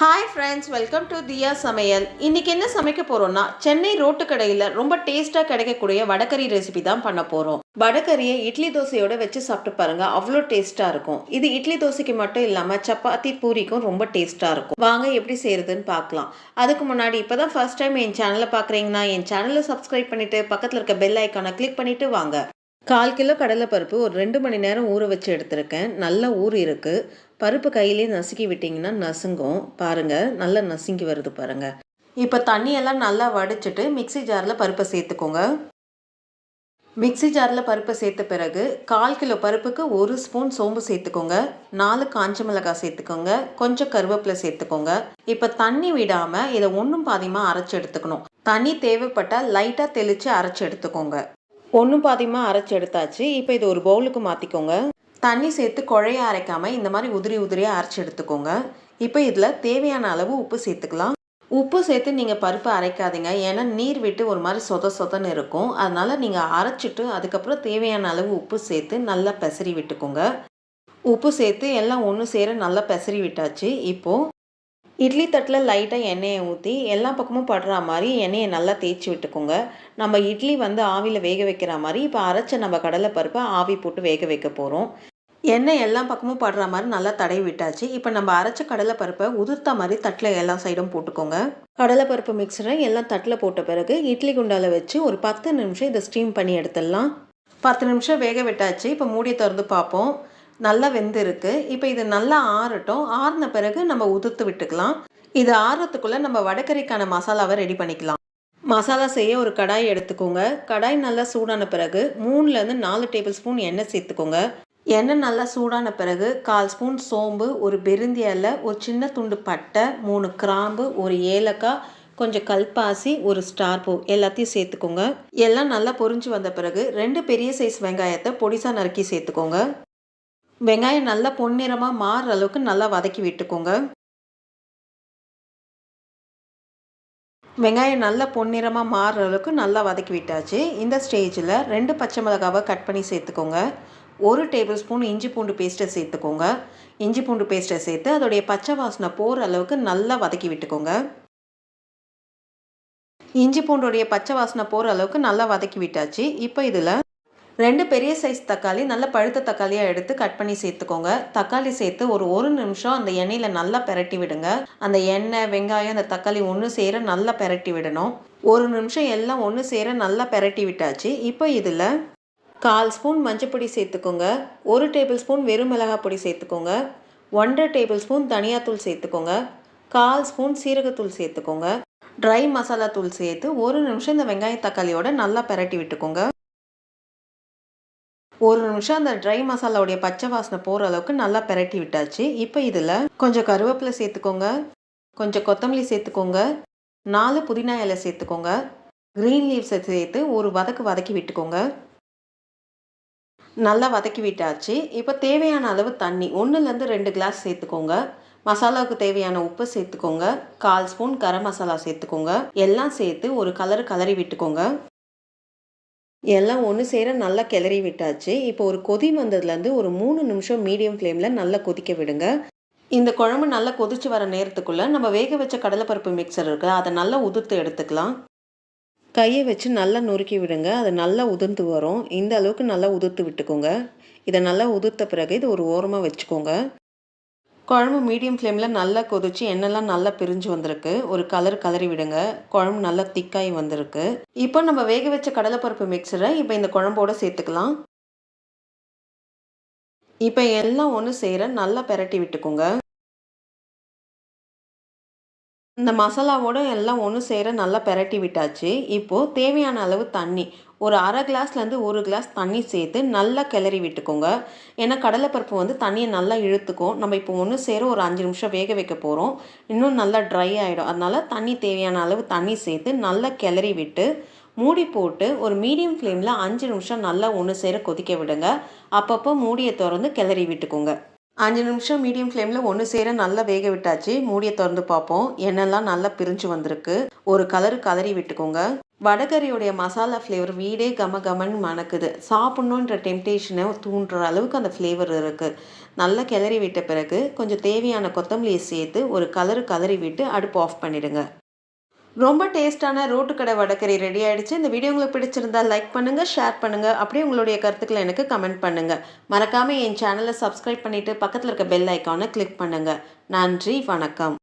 Hi friends welcome to Thiya சமையல் இன்னைக்கு என்ன சமைக்க போறோம்னா சென்னை ரோட்டு கடையில் ரொம்ப டேஸ்ட்டாக கிடைக்கக்கூடிய வடகறி ரெசிபி தான் பண்ண போகிறோம் வடகறியை இட்லி தோசையோட வச்சு சாப்பிட்டு பாருங்க அவ்வளோ டேஸ்ட்டாக இருக்கும். இது இட்லி தோசைக்கு மட்டும் இல்லாமல் சப்பாத்தி பூரிக்கும் ரொம்ப டேஸ்ட்டாக இருக்கும். வாங்க எப்படி செய்யறதுன்னு பார்க்கலாம். அதுக்கு முன்னாடி இப்போ தான் ஃபர்ஸ்ட் டைம் என் சேனலை பார்க்குறீங்கன்னா என் சேனலை சப்ஸ்கிரைப் பண்ணிட்டு பக்கத்தில் இருக்க பெல் ஐக்கானை கிளிக் பண்ணிட்டு வாங்க. கால் கிலோ கடலைப்பருப்பு ஒரு ரெண்டு மணி நேரம் ஊற வச்சு எடுத்திருக்கேன். நல்ல ஊர் இருக்குது பருப்பு கையிலே நசுக்கி விட்டிங்கன்னா நசுங்கும். பாருங்கள் நல்லா நசுங்கி வருது பாருங்கள் இப்போ தண்ணியெல்லாம் நல்லா வடிச்சிட்டு மிக்ஸி ஜாரில் பருப்பை சேர்த்துக்கோங்க. மிக்ஸி ஜாரில் பருப்பை சேர்த்த பிறகு கால் கிலோ பருப்புக்கு ஒரு ஸ்பூன் சோம்பு சேர்த்துக்கோங்க. நாலு காஞ்ச மிளகாய் சேர்த்துக்கோங்க. கொஞ்சம் கருவேப்பிலை சேர்த்துக்கோங்க. இப்போ தண்ணி விடாமல் இதை ஒன்றும் பாதியமாக அரைச்சி எடுத்துக்கணும். தண்ணி தேவைப்பட்டால் லைட்டாக தெளித்து அரைச்சி எடுத்துக்கோங்க. ஒன்றும் பாதியமாக அரைச்சி எடுத்தாச்சு. இப்போ இது ஒரு பவுலுக்கு மாற்றிக்கோங்க தண்ணி சேர்த்து குழைய அரைக்காமல் இந்த மாதிரி உதிரி உதிரியாக அரைச்சி எடுத்துக்கோங்க. இப்போ இதில் தேவையான அளவு உப்பு சேர்த்துக்கலாம். உப்பு சேர்த்து நீங்கள் பருப்பு அரைக்காதீங்க. ஏன்னா நீர் விட்டு ஒரு மாதிரி சொத சொதன்னு இருக்கும். அதனால் நீங்கள் அரைச்சிட்டு அதுக்கப்புறம் தேவையான அளவு உப்பு சேர்த்து நல்லா பெசரி விட்டுக்கோங்க. உப்பு சேர்த்து எல்லாம் ஒன்று சேர நல்லா பெசரி விட்டாச்சு. இப்போது இட்லி தட்டில் லைட்டாக எண்ணெயை ஊற்றி எல்லா பக்கமும் படுற மாதிரி எண்ணெயை நல்லா தேய்ச்சி விட்டுக்கோங்க. நம்ம இட்லி வந்து ஆவியில் வேக வைக்கிற மாதிரி இப்போ அரைச்ச நம்ம கடலை பருப்பை ஆவி போட்டு வேக வைக்க போகிறோம் எண்ணெய் எல்லா பக்கமும் படுற மாதிரி நல்லா தடவி விட்டாச்சு. இப்போ நம்ம அரைச்ச கடலைப்பருப்பை உதிர்த்த மாதிரி தட்டில் எல்லா சைடும் போட்டுக்கோங்க. கடலைப்பருப்பு மிக்சரை எல்லாம் தட்டில் போட்ட பிறகு இட்லி குண்டால வச்சு ஒரு பத்து நிமிஷம் இதை ஸ்டீம் பண்ணி எடுத்துடலாம். பத்து நிமிஷம் வேக விட்டாச்சு. இப்போ மூடியை திறந்து பார்ப்போம். நல்லா வெந்திருக்கு இப்போ இது நல்லா ஆறட்டும். ஆறின பிறகு நம்ம உதிர்த்து விட்டுக்கலாம். இது ஆறுறதுக்குள்ளே நம்ம வடக்கறிக்கான மசாலாவை ரெடி பண்ணிக்கலாம். மசாலா செய்ய ஒரு கடாய் எடுத்துக்கோங்க. கடாய் நல்லா சூடான பிறகு மூணுலேருந்து நாலு டேபிள் ஸ்பூன் எண்ணெய் சேர்த்துக்கோங்க. எண்ணெய் நல்லா சூடான பிறகு கால் ஸ்பூன் சோம்பு ஒரு பெருந்தி இலை ஒரு சின்ன துண்டு பட்டை மூணு கிராம்பு ஒரு ஏலக்காய் கொஞ்சம் கல்பாசி ஒரு ஸ்டார் பூ எல்லாத்தையும் சேர்த்துக்கோங்க. எல்லாம் நல்லா பொரிஞ்சு வந்த பிறகு ரெண்டு பெரிய சைஸ் வெங்காயத்தை பொடிசாக நறுக்கி சேர்த்துக்கோங்க. வெங்காயம் நல்லா பொன்னிறமாக மாறுற அளவுக்கு நல்லா வதக்கி விட்டுக்கோங்க. வெங்காயம் நல்லா பொன்னிறமாக மாறுற அளவுக்கு நல்லா வதக்கி விட்டாச்சு. இந்த ஸ்டேஜில் ரெண்டு பச்சை மிளகாவை கட் பண்ணி சேர்த்துக்கோங்க. ஒரு டேபிள் ஸ்பூன் இஞ்சி பூண்டு பேஸ்ட்டை சேர்த்துக்கோங்க. இஞ்சி பூண்டு பேஸ்ட்டை சேர்த்து அதோடைய பச்சை வாசனை போகிற அளவுக்கு நல்லா வதக்கி விட்டுக்கோங்க. இஞ்சி பூண்டுடைய பச்சை வாசனை போகிற அளவுக்கு நல்லா வதக்கி விட்டாச்சு. இப்போ இதில் ரெண்டு பெரிய சைஸ் தக்காளி நல்ல பழுத்த தக்காளியாக எடுத்து கட் பண்ணி சேர்த்துக்கோங்க. தக்காளி சேர்த்து ஒரு ஒரு நிமிஷம் அந்த எண்ணெயில் நல்லா பெரட்டி விடுங்க. அந்த எண்ணெய் வெங்காயம் அந்த தக்காளி ஒன்று சேர நல்லா பெரட்டி விடணும். ஒரு நிமிஷம் எல்லாம் ஒன்று சேர நல்லா பெரட்டி விட்டாச்சு. இப்போ இதில் கால் ஸ்பூன் மஞ்சப்பொடி சேர்த்துக்கோங்க. ஒரு டேபிள் ஸ்பூன் வெறும் மிளகாய் பொடி சேர்த்துக்கோங்க. ஒன்றரை டேபிள் ஸ்பூன் தனியாத்தூள் சேர்த்துக்கோங்க. கால் ஸ்பூன் சீரகத்தூள் சேர்த்துக்கோங்க. ட்ரை மசாலா தூள் சேர்த்து ஒரு நிமிஷம் இந்த வெங்காய தக்காளியோட நல்லா பெரட்டி விட்டுக்கோங்க. ஒரு நிமிஷம் அந்த ட்ரை மசாலாவுடைய பச்சை வாசனை போகிற அளவுக்கு நல்லா பெரட்டி விட்டாச்சு. இப்போ இதில் கொஞ்சம் கருவேப்பிலை சேர்த்துக்கோங்க. கொஞ்சம் கொத்தமல்லி சேர்த்துக்கோங்க. நாலு புதினா இலை சேர்த்துக்கோங்க. க்ரீன் லீவ்ஸை சேர்த்து ஒரு வதக்கு வதக்கி விட்டுக்கோங்க. நல்லா வதக்கி விட்டாச்சு. இப்போ தேவையான அளவு தண்ணி ஒன்றுலேருந்து ரெண்டு கிளாஸ் சேர்த்துக்கோங்க. மசாலாவுக்கு தேவையான உப்பு சேர்த்துக்கோங்க. கால் ஸ்பூன் கரம் மசாலா சேர்த்துக்கோங்க. எல்லாம் சேர்த்து ஒரு கலர் கலரி விட்டுக்கோங்க. எல்லாம் ஒன்று சேர நல்லா கிளறி விட்டாச்சு. இப்போ ஒரு கொதி வந்ததுலேருந்து ஒரு மூணு நிமிஷம் மீடியம் ஃப்ளேமில் நல்லா கொதிக்க விடுங்க. இந்த குழம்பு நல்லா கொதிச்சு வர நேரத்துக்குள்ளே நம்ம வேக வச்ச கடலைப்பருப்பு மிக்சர் இருக்குது அதை நல்லா உதிர்த்து எடுத்துக்கலாம். கையை வச்சு நல்லா நொறுக்கி விடுங்க. அது நல்லா உதிர்ந்து வரும். இந்த அளவுக்கு நல்லா உதிர்த்து விட்டுக்கோங்க. இதை நல்லா உதிர்த்த பிறகு இது ஒரு ஓரமாக வச்சுக்கோங்க. குழம்பு மீடியம் ஃப்ளேமில் நல்லா கொதிச்சு எண்ணெய்லாம் நல்லா பிரிஞ்சு வந்திருக்கு. ஒரு கலர் கலரி விடுங்க. குழம்பு நல்லா திக்காகி வந்திருக்கு. இப்போ நம்ம வேக வச்ச கடலைப்பருப்பு மிக்சரை இப்போ இந்த குழம்போட சேர்த்துக்கலாம். இப்போ எல்லாம் ஒன்று செய்கிற நல்லா பெரட்டி விட்டுக்கோங்க. இந்த மசாலாவோட எல்லாம் ஒன்று செய்கிற நல்லா பெரட்டி விட்டாச்சு. இப்போது தேவையான அளவு தண்ணி ஒரு அரை கிளாஸ்லேருந்து ஒரு கிளாஸ் தண்ணி சேர்த்து நல்லா கிளறி விட்டுக்கோங்க. ஏன்னா கடலைப்பருப்பு வந்து தண்ணியை நல்லா இழுத்துக்கும். நம்ம இப்போ ஒன்று சேர ஒரு அஞ்சு நிமிஷம் வேக வைக்க போகிறோம் இன்னும் நல்லா ட்ரை ஆகிடும் அதனால் தண்ணி தேவையான அளவு தண்ணி சேர்த்து நல்லா கிளறி விட்டு மூடி போட்டு ஒரு மீடியம் ஃப்ளேமில் அஞ்சு நிமிஷம் நல்லா ஒன்று சேர கொதிக்க விடுங்க. அப்பப்போ மூடியை திறந்து கிளறி விட்டுக்கோங்க. அஞ்சு நிமிஷம் மீடியம் ஃப்ளேமில் ஒன்று சேர நல்லா வேக விட்டாச்சு. மூடியை திறந்து பார்ப்போம் எண்ணெய்லாம் நல்லா பிரிஞ்சு வந்திருக்கு. ஒரு கலரு கலரி விட்டுக்கோங்க. வடகரியுடைய மசாலா ஃப்ளேவர் வீடே கம கமன்னு மணக்குது. சாப்பிட்ணுன்ற டெம்டேஷனை தூண்டுற அளவுக்கு அந்த ஃப்ளேவர் இருக்குது நல்லா கிளறி விட்ட பிறகு கொஞ்சம் தேவையான கொத்தமல்லியை சேர்த்து ஒரு கலரு கலரி விட்டு அடுப்பு ஆஃப் பண்ணிடுங்க. ரொம்ப டேஸ்டான ரோட்டு கடை வடக்கறி ரெடி ஆகிடுச்சு இந்த வீடியோ உங்களுக்கு பிடிச்சிருந்தா லைக் பண்ணுங்கள் ஷேர் பண்ணுங்கள் அப்படியே உங்களுடைய கருத்துக்களை எனக்கு கமெண்ட் பண்ணுங்கள் மறக்காமல் என் சேனலை சப்ஸ்கிரைப் பண்ணிவிட்டு பக்கத்தில் இருக்க பெல் ஐக்கானை கிளிக் பண்ணுங்கள் நன்றி வணக்கம்.